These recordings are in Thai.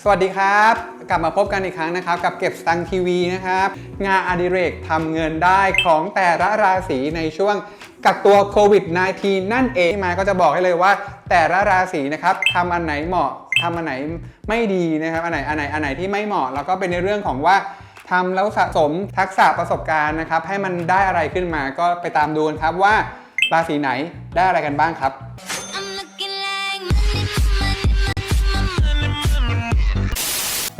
สวัสดีครับ กลับมาพบกันอีกครั้งนะครับ กับเก็บสตังทีวีนะครับ งานอดิเรกทำเงินได้ของแต่ละราศีในช่วงกักตัวโควิด -19 นั่นเองมาก็จะบอกให้เลยว่า แต่ละราศีนะครับทำอันไหนเหมาะทำอันไหนไม่ดีนะครับอันไหนอันไหนอันไหนที่ไม่เหมาะ แล้วก็เป็นในเรื่องของว่าทำแล้วสะสมทักษะประสบการณ์นะครับ ให้มันได้อะไรขึ้นมาก็ไปตามดูนครับว่าราศีไหนได้อะไรกันบ้างครับ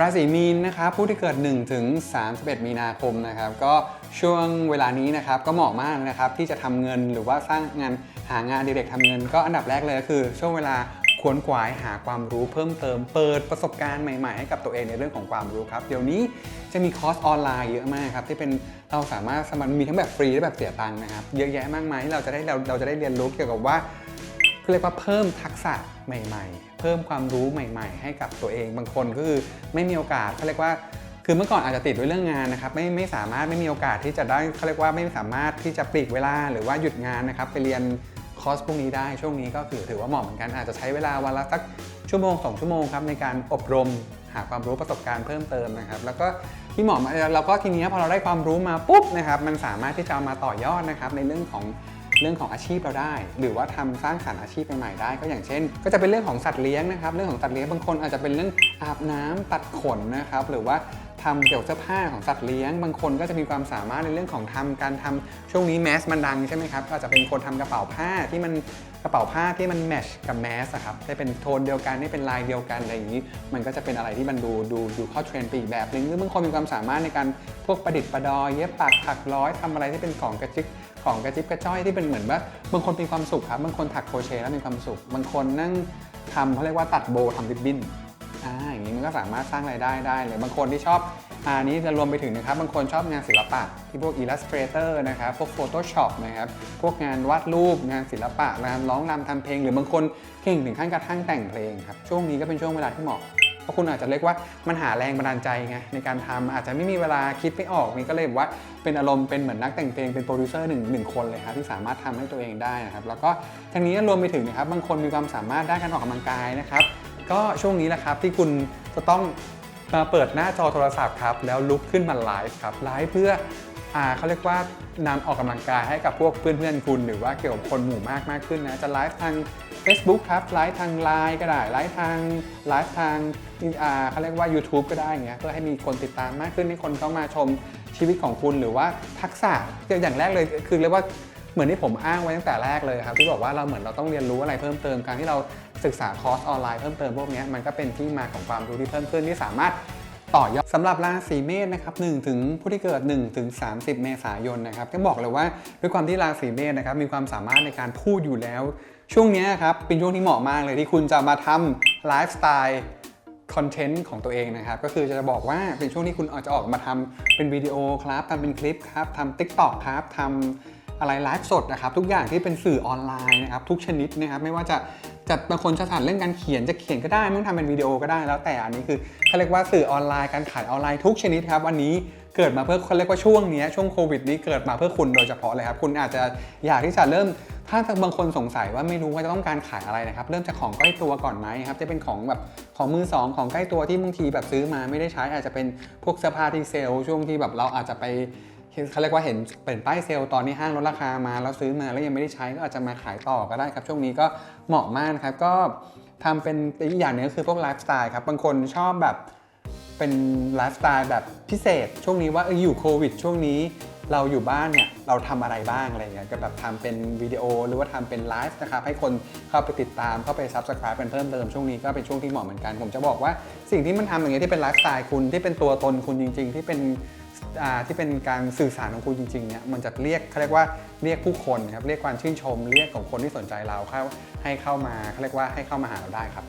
ราศีมีนนะครับผู้ที่เกิด 1 ถึง 31 มีนาคมนะครับก็ช่วงเวลานี้นะครับก็เหมาะมากนะครับที่จะทำเงินหรือว่าสร้างงานหางานดิเรกทำเงิน ก็อันดับแรกเลยก็คือช่วงเวลาขวนขวายหาความรู้เพิ่มเติมเปิดประสบการณ์ใหม่ๆให้กับตัวเองในเรื่องของความรู้ครับ เดี๋ยวนี้จะมีคอร์สออนไลน์เยอะมากครับที่เป็นเราสามารถสมัครมีทั้งแบบฟรีและแบบเสียตังค์นะครับเยอะแยะมากมายที่เราจะได้เราเราจะได้เรียนรู้เกี่ยวกับว่าเรียกว่าเพิ่มทักษะใหม่ ๆ เพิ่มความรู้ใหม่ ๆ ให้กับตัวเอง บางคนก็คือไม่มีโอกาสเขาเรียกว่าคือเมื่อก่อนอาจจะติดด้วยเรื่องงานนะครับไม่ไม่สามารถไม่มีโอกาสที่จะได้เขาเรียกว่าไม่สามารถที่จะปลีกเวลาหรือว่าหยุดงานนะครับไปเรียนคอร์สพวกนี้ได้ช่วงนี้ก็คือถือว่าเหมาะเหมือนกันอาจจะใช้เวลาวันละสักชั่วโมงสองชั่วโมงครับในการอบรมหาความรู้ประสบการณ์เพิ่มเติมนะครับ แล้วก็ที่เหมาะมาก็ทีนี้พอเราได้ความรู้มาปุ๊บนะครับมันสามารถที่จะมาต่อยอดนะครับในเรื่องของ เรื่องของอาชีพเราได้ หรือว่าทำสร้างสรรค์อาชีพใหม่ๆได้ ก็อย่างเช่น ก็จะเป็นเรื่องของสัตว์เลี้ยงนะครับ เรื่องของสัตว์เลี้ยงบางคนอาจจะเป็นเรื่องอาบน้ำตัดขนนะครับ หรือว่า ทำเกี่ยวกับเสื้อผ้าของสัตว์เลี้ยง บางคนก็จะมีความสามารถในเรื่องของทำการทำช่วงนี้แมสมันดังใช่ไหมครับก็จะเป็นคนทำกระเป๋าผ้าที่มันกระเป๋าผ้าที่มันแมชกับแมสอะครับได้เป็นโทนเดียวกันได้เป็นลายเดียวกันอะไรอย่างนี้ มันก็จะเป็นอะไรที่มันดูดูดูเข้าเทรนด์ไปอีกแบบหนึ่งหรือบางคนมีความสามารถในการพวกประดิษฐ์ประดอยเย็บปักถักร้อยทำอะไรที่เป็นของกระจิกของกระจิบกระจ้อยที่เป็นเหมือนว่าบางคนมีความสุขครับบางคนถักโครเชต์แล้วมีความสุข บางคนนั่งทำเขาเรียกว่าตัดโบทำริบบิ้น อ่าอย่างนี้มันก็สามารถสร้างรายได้ได้เลยบางคนที่ชอบอันนี้จะรวมไปถึงนะครับบางคนชอบงานศิลปะ ที่พวก Illustrator นะครับพวก Photoshop นะครับพวกงานวาดรูปงานศิลปะงานร้องรำทำเพลง หรือบางคนเก่งถึงขั้นกระทั่งแต่งเพลงครับช่วงนี้ก็เป็นช่วงเวลาที่เหมาะเพราะคุณอาจจะเรียกว่ามันหาแรงบันดาลใจไงในการทำอาจจะไม่มีเวลาคิดไม่ออกนี่ก็เลยว่าเป็นอารมณ์เป็นเหมือนนักแต่งเพลงเป็นโปรดิวเซอร์หนึ่งหนึ่งคนเลยครับที่สามารถทำให้ตัวเองได้นะครับแล้วก็ทั้งนี้รวมไปถึงนะครับบางคนมีความสามารถด้านการออกกำลังกายนะครับ ก็ช่วงนี้แหละครับที่คุณจะต้องมาเปิดหน้าจอโทรศัพท์ครับแล้วลุกขึ้นมาไลฟ์ครับไลฟ์เพื่ออ่าเขาเรียกว่านำออกกำลังกายให้กับพวกเพื่อนๆคุณ หรือว่าเกี่ยวกับคนหมู่มากมากขึ้นนะจะไลฟ์ทาง Facebook ครับไลฟ์ทาง Line ก็ได้ไลฟ์ทางไลฟ์ทางอ่าเขาเรียกว่า YouTube ก็ได้อย่างเงี้ยเพื่อให้มีคนติดตามมากขึ้นให้คนเข้ามาชมชีวิตของคุณหรือว่าทักษะอย่างแรกเลยคือเรียกว่าเหมือนที่ผมอ้างไว้ตั้งแต่แรกเลยครับที่บอกว่าเราเหมือนเราต้องเรียนรู้อะไรเพิ่มเติมการที่เรา ศึกษาคอร์สออนไลน์เพิ่มเติมพวกนี้มันก็เป็นที่มาของความรู้ที่เพิ่มขึ้นที่สามารถต่อยอดสำหรับราศีเมษนะครับ1ถึงผู้ที่เกิด1ถึง30 เมษายนนะครับต้องบอกเลยว่าด้วยความที่ราศีเมษนะครับมีความสามารถในการพูดอยู่แล้ว ช่วงนี้ครับเป็นช่วงที่เหมาะมากเลยที่คุณจะมาทำไลฟ์สไตล์คอนเทนต์ของตัวเองนะครับ ก็คือจะบอกว่าเป็นช่วงที่คุณอาจจะออกมาทำเป็นวิดีโอครับทำเป็นคลิปครับทำ TikTok ครับทำ อะไรไลฟ์สดนะครับทุกอย่างที่เป็นสื่อออนไลน์นะครับทุกชนิดนะครับไม่ว่าจะจะบางคนจะถนัดเรื่องการเขียนจะเขียนก็ได้ไม่ต้องทำเป็นวิดีโอก็ได้แล้วแต่อันนี้คือเขาเรียกว่าสื่อออนไลน์การขายออนไลน์ทุกชนิดครับวันนี้เกิดมาเพื่อเขาเรียกว่าช่วงนี้ช่วงโควิดนี้เกิดมาเพื่อคุณโดยเฉพาะเลยครับคุณอาจจะอยากที่จะเริ่ม ถ้าบางคนสงสัยว่าไม่รู้ว่าจะต้องการขายอะไรนะครับเริ่มจากของใกล้ตัวก่อนไหมครับจะเป็นของแบบของมือสองของใกล้ตัวที่บางทีแบบซื้อมาไม่ได้ใช้อาจจะเป็นพวกเสื้อผ้าที่เซลล์ช่วงที่แบบเราอาจจะไป เขาเรียกว่าเห็นเป็นป้ายเซลล์ตอนนี้ห้างลดราคามาแล้วซื้อมาแล้วยังไม่ได้ใช้ก็อาจจะมาขายต่อก็ได้ครับช่วงนี้ก็เหมาะมากครับก็ทำเป็นอีกอย่างนึงก็คือพวกไลฟ์สไตล์ครับบางคนชอบแบบเป็นไลฟ์สไตล์แบบพิเศษ ช่วงนี้ว่าเอออยู่โควิด ช่วงนี้เราอยู่บ้านเนี่ยเราทำอะไรบ้างอะไรเงี้ยก็แบบทำเป็นวิดีโอหรือว่าทำเป็นไลฟ์นะครับให้คนเข้าไปติดตามเข้าไป subscribe กันเพิ่มเติมช่วงนี้ก็เป็นช่วงที่เหมาะเหมือนกัน ผมจะบอกว่าสิ่งที่มันทำอย่างเงี้ยที่เป็นไลฟ์สไตล์คุณที่เป็นตัวตนคุณจริง ๆ ที่เป็น ที่เป็นการสื่อสารของคุณจริงๆเนี่ยมันจะเรียกเขาเรียกว่าเรียกผู้คนครับเรียกความชื่นชม เรียกของคนที่สนใจเราเข้าให้เข้ามาเขาเรียกว่าให้เข้ามาหาเราได้ครับ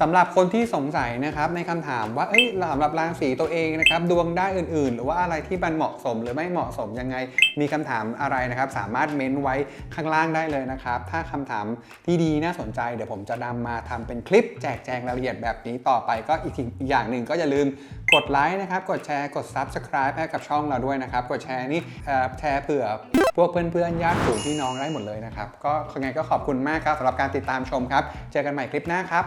สำหรับคนที่สงสัยนะครับในคำถามว่าเอ้ยสำหรับราศีตัวเองนะครับดวงได้านอื่น ๆ หรือว่าอะไรที่มันเหมาะสมหรือไม่เหมาะสมยังไง มีคำถามอะไรนะครับ สามารถเม้นไว้ข้างล่างได้เลยนะครับ ถ้าคำถามที่ดีน่าสนใจเดี๋ยวผมจะนำมาทำเป็นคลิปแจกแจงรายละเอียดแบบนี้ต่อไปก็อีกอย่างหนึ่งก็อย่าลืมกดไลค์นะครับกดแชร์กด Subscribe ให้กับช่องเราด้วยนะครับ กดแชร์นี่แชร์เผื่อพวกเพื่อนๆญาติฝูงพี่น้องได้หมดเลยนะครับก็ยังไงก็ขอบคุณมากครับสำหรับการติดตามชมครับ เจอกันใหม่คลิปหน้าครับ